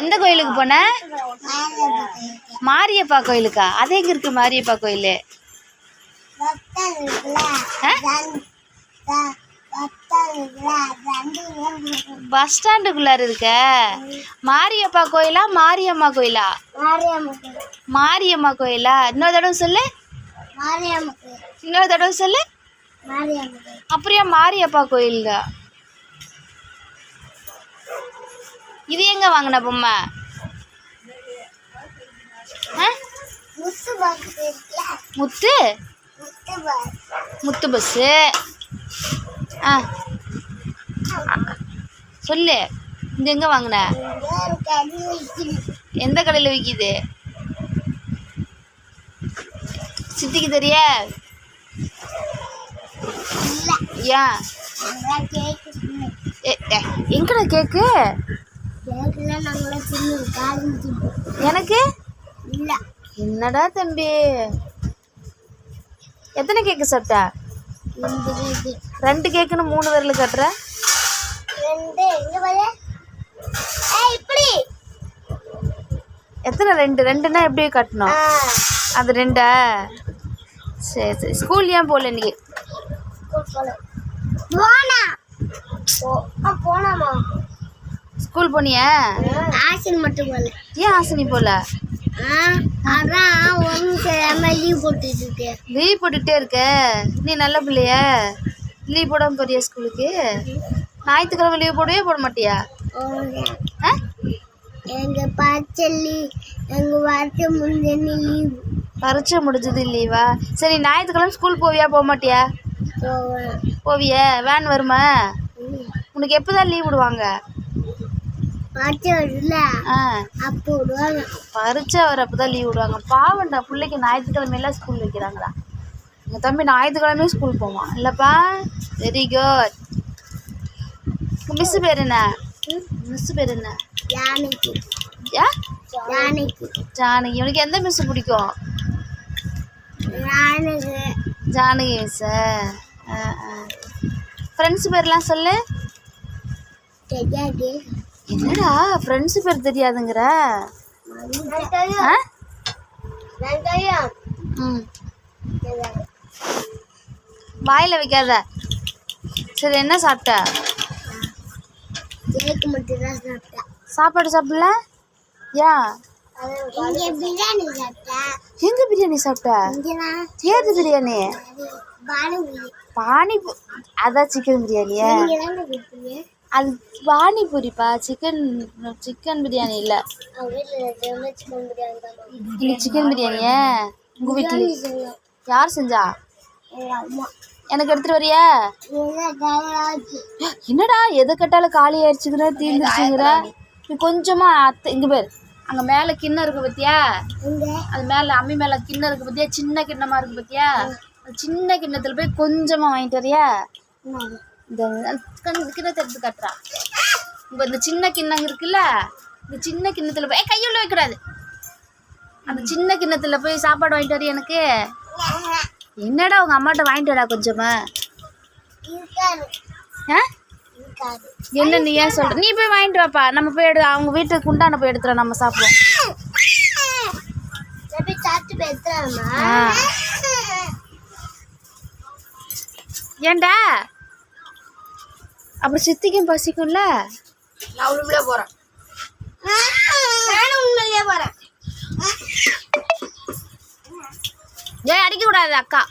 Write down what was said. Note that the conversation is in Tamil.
எந்த கோயிலுக்கு போன? மாரியப்பா கோயிலுக்கா? அது எங்க இருக்கு மாரியப்பா கோயில். பஸ் ஸ்டாண்டுக்குள்ளார இருக்க? மாரியப்பா கோயிலா மாரியம்மா கோயிலா? மாரியம்மா கோயிலா? இன்னொரு தடவை சொல்லு. இன்னொரு தடவை சொல்லு. அப்படியா மாரியப்பா கோயிலுங்க இது எங்க வாங்கின பொம்மை? முத்து முத்து? பஸ்ஸு ஆ. சொல்லு இது எங்கே வாங்கின? எந்த கடையில் விற்கிது சித்திக்கு தெரிய? ஏன்? எங்கடா கேக்கு? எனக்கு? என்னடா தம்பி? எத்தனை கேக்கு சாப்பிட்ட? ரெண்டு கேக்குன்னு மூணு விரல் கட்டுற. எத்தனை ரெண்டு? ரெண்டுன்னா எப்படி கட்டணும்? அது ரெண்டா? சரி சரி. ஸ்கூல் ஏன் போகல இன்னைக்கு? போனாமா? ஸ்கூல் போனியா? ஆசன் மட்டும் போல. ஏன் ஆசினி போல? அதான் ஒன்றும் தெரியாம லீவ் போட்டுட்டு இருக்கேன் லீவ் போட்டுக்கிட்டே இருக்க. நீ நல்ல பிள்ளையா. லீவ் போடாம போறியா ஸ்கூலுக்கு ஞாயிற்றுக்கிழமை லீவ் போடவே போட மாட்டியா? எங்க பச்சல்லி எங்க வார்த்தை முந்தின லீவ் பரீட்சை முடிஞ்சது லீவா சரி ஞாயிற்றுக்கிழமை ஸ்கூல் போவியா போக மாட்டியா? போவியா வேன் வருமா? உனக்கு எப்போ தான் லீவ் விடுவாங்க? பச்சை வருதுல ஆ. அப்போ விடுவாங்க. பரீட்சை வரப்போ தான் லீவ் விடுவாங்க. பாவண்டா பிள்ளைக்கு ஞாயிற்றுக்கிழமையெல்லாம் ஸ்கூல் வைக்கிறாங்களா? எங்கள் தம்பி ஞாயிற்றுக்கிழமையும் ஸ்கூல் போவான். இல்லைப்பா வெரி குட் மிஸ்ஸு பேர் என்ன? மிஸ்ஸு பேர் என்ன? யா யானைக்கு ஜானகி. உனக்கு எந்த மிஸ்ஸு பிடிக்கும்? ஜானகி. மிஸ்ஸு ஃப்ரெண்ட்ஸ் பேர்லாம் சொல்லு. என்னடா ஃப்ரெண்ட்ஸ் பேர் தெரியாதுங்கிற? வாயில் வைக்காத. சரி என்ன சாப்பிட்ட? சாப்பாடு சாப்பிடல? சாப்பிட்டேன். எங்க பிரியாணி சாப்பிட்ட? ஏது பிரியாணி? பானிபூ அதான் சிக்கன் பிரியாணியா. அது பானிபூரிப்பா சிக்கன் சிக்கன் பிரியாணி இல்லை. இது சிக்கன் பிரியாணியா? உங்கள் வீட்டில் யார் செஞ்சா? எனக்கு எடுத்துட்டு வரியா? என்னடா எதை கேட்டாலும் காலி ஆயிடுச்சுங்கிற தீர்ந்துச்சுங்கிற நீ கொஞ்சமா அத்தை இங்க பேர். அங்க மேல கிண்ணம் இருக்கு பத்தியா? அது மேல அம்மி மேல கிண்ணம் இருக்கு பத்தியா? சின்ன கிண்ணமா இருக்கு பத்தியா? சின்ன கிண்ணத்துல போய் கொஞ்சமா வாங்கிட்டு வரியா? இந்த கொஞ்சம் கிண்ணத்தை எடுத்து கட்டுறா. இப்போ இந்த சின்ன கிண்ணம் இருக்குல்ல இந்த சின்ன கிண்ணத்தில் போய் கையுள்ள வைக்கூடாது அந்த சின்ன கிண்ணத்தில் போய் சாப்பாடு வாங்கிட்டு வர எனக்கு. என்னடா உங்கள் அம்மாட்ட வாங்கிட்டு வரா கொஞ்சமா? ஆ? என்ன நீ ஏன் சொல்ற? நீ போய் வாங்கிட்டு வாப்பா. நம்ம போய் எடு அவங்க வீட்டுக்கு குண்டான போய் எடுத்துறோம் நம்ம சாப்பிடுவோம். ஏண்டா? அப்படி சித்திக்கும் பசிக்கும்ல? நான் உள்ள போறேன். நானும் உண்மையிலே போறேன். ஏய் அடிக்க கூடாது அக்கா.